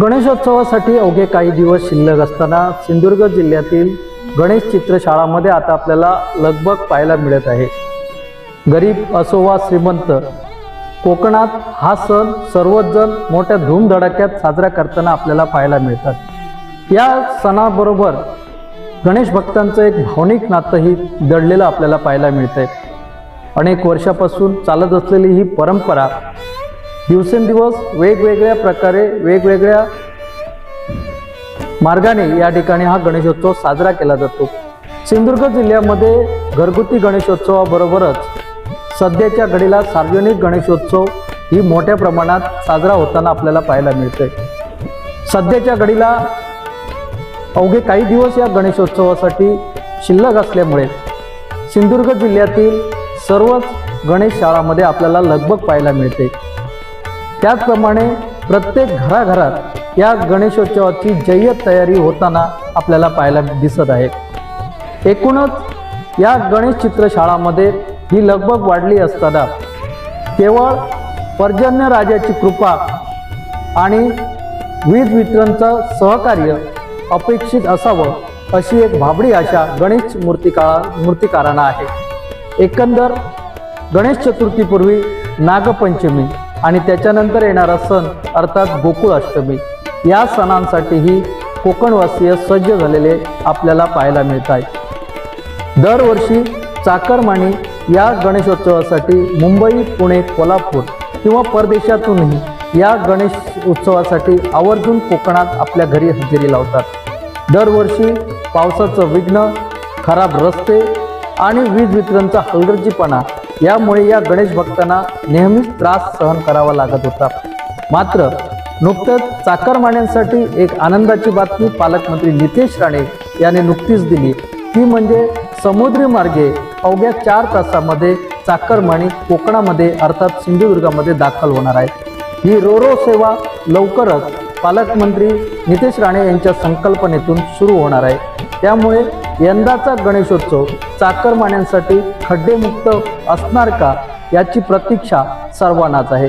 गणेशोत्सवासाठी अवघे काही दिवस शिल्लक असताना सिंधुदुर्ग जिल्ह्यातील गणेश चित्रशाळामध्ये आता आपल्याला लगबग पाहायला मिळत आहे. गरीब असो वा श्रीमंत कोकणात हा सण सर्वच जण मोठ्या धूमधडाक्यात साजरा करताना आपल्याला पाहायला मिळतात. या सणाबरोबर गणेश भक्तांचं एक भावनिक नातंही दडलेलं आपल्याला पाहायला मिळतंय. अनेक वर्षापासून चालत असलेली ही परंपरा दिवसेंदिवस वेगवेगळ्या प्रकारे वेगवेगळ्या मार्गाने या ठिकाणी हा गणेशोत्सव साजरा केला जातो. सिंधुदुर्ग जिल्ह्यामध्ये घरगुती गणेशोत्सवाबरोबरच सध्याच्या घडीला सार्वजनिक गणेशोत्सव ही मोठ्या प्रमाणात साजरा होताना आपल्याला पाहायला मिळते सध्याच्या घडीला अवघे काही दिवस या गणेशोत्सवासाठी शिल्लक असल्यामुळे सिंधुदुर्ग जिल्ह्यातील सर्वच गणेश शाळामध्ये आपल्याला लगबग पाहायला मिळते. त्याचप्रमाणे प्रत्येक घराघरात या गणेशोत्सवाची जय्यत तयारी होताना आपल्याला पाहायला दिसत आहे. एकूणच या गणेश चित्रशाळामध्ये ही लगबग वाढली असताना केवळ पर्जन्य राजाची कृपा आणि वीज वितरणचं सहकार्य अपेक्षित असावं अशी एक भाबडी आशा गणेश मूर्तिकाळा मूर्तिकारांना आहे. एकंदर गणेश चतुर्थीपूर्वी नागपंचमी आणि त्याच्यानंतर येणारा सण अर्थात गोकुळाष्टमी या सणांसाठीही कोकणवासीय सज्ज झालेले आपल्याला पाहायला मिळत आहेत दरवर्षी चाकरमानी या गणेशोत्सवासाठी मुंबई पुणे कोल्हापूर किंवा परदेशातूनही या गणेश उत्सवासाठी आवर्जून कोकणात आपल्या घरी हजेरी लावतात. दरवर्षी पावसाचं विघ्न खराब रस्ते आणि वीज वितरणचा हलगर्जीपणा यामुळे या गणेश भक्तांना नेहमीच त्रास सहन करावा लागत होता. मात्र नुकतंच चाकरमान्यांसाठी एक आनंदाची बातमी पालकमंत्री नितेश राणे यांनी नुकतीच दिली. ती म्हणजे समुद्री मार्गे अवघ्या चार तासामध्ये चाकरमाणी कोकणामध्ये अर्थात सिंधुदुर्गामध्ये दाखल होणार आहे. ही रोरो सेवा लवकरच पालकमंत्री नितेश राणे यांच्या संकल्पनेतून सुरू होणार आहे. त्यामुळे यंदाचा गणेशोत्सव चाकरमान्यांसाठी खड्डेमुक्त असणार का याची प्रतीक्षा सर्वांनाच आहे.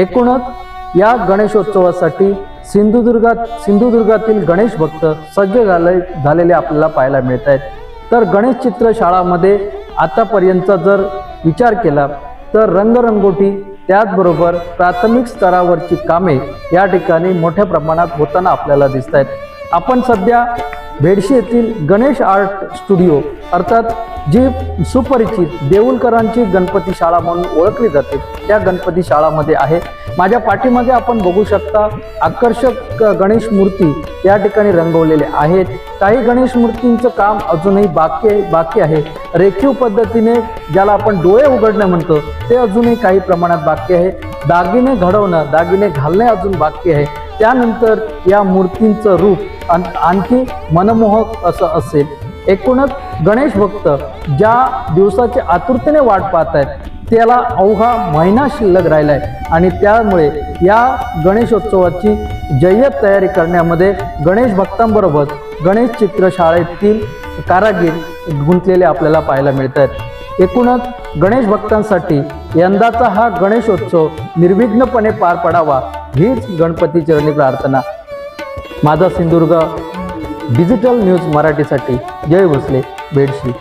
एकूणच या गणेशोत्सवासाठी सिंधुदुर्गात सिंधुदुर्गातील गणेश भक्त सज्ज झाले झालेले आपल्याला पाहायला मिळत आहेत. तर गणेश चित्रशाळामध्ये आतापर्यंतचा जर विचार केला तर रंगरंगोटी त्याचबरोबर प्राथमिक स्तरावरची कामे या ठिकाणी मोठ्या प्रमाणात होताना आपल्याला दिसत आहेत. आपण सध्या भेडशी येथील गणेश आर्ट स्टुडिओ अर्थात जी सुपरिचित देऊलकरांची गणपती शाळा म्हणून ओळखली जाते त्या गणपती शाळामध्ये आहे. माझ्या पाठीमध्ये आपण बघू शकता आकर्षक गणेश मूर्ती या ठिकाणी रंगवलेल्या आहेत. काही गणेश मूर्तींचं काम अजूनही बाकी आहे बाकी आहे. रेखीव पद्धतीने ज्याला आपण डोळे उघडणं म्हणतो ते अजूनही काही प्रमाणात बाकी आहे. दागिने घडवणं दागिने घालणे अजून बाकी आहे. त्यानंतर या मूर्तींचं रूप आणखी मनमोहक असं असेल. एकूणच गणेश भक्त ज्या दिवसाची आतुरतेने वाट पाहत आहेत त्याला अवघा महिना शिल्लक राहिला आहे आणि त्यामुळे या गणेशोत्सवाची जय्यत तयारी करण्यामध्ये गणेश भक्तांबरोबर गणेश चित्रशाळेतील कारागीर गुंतलेले आपल्याला पाहायला मिळत आहेत. एकूणच गणेश भक्तांसाठी यंदाचा हा गणेशोत्सव निर्विघ्नपणे पार पडावा हीच गणपती चरणी प्रार्थना. माझा सिंधुदुर्ग डिजिटल न्यूज मराठीसाठी. जय भोसले बेडशी.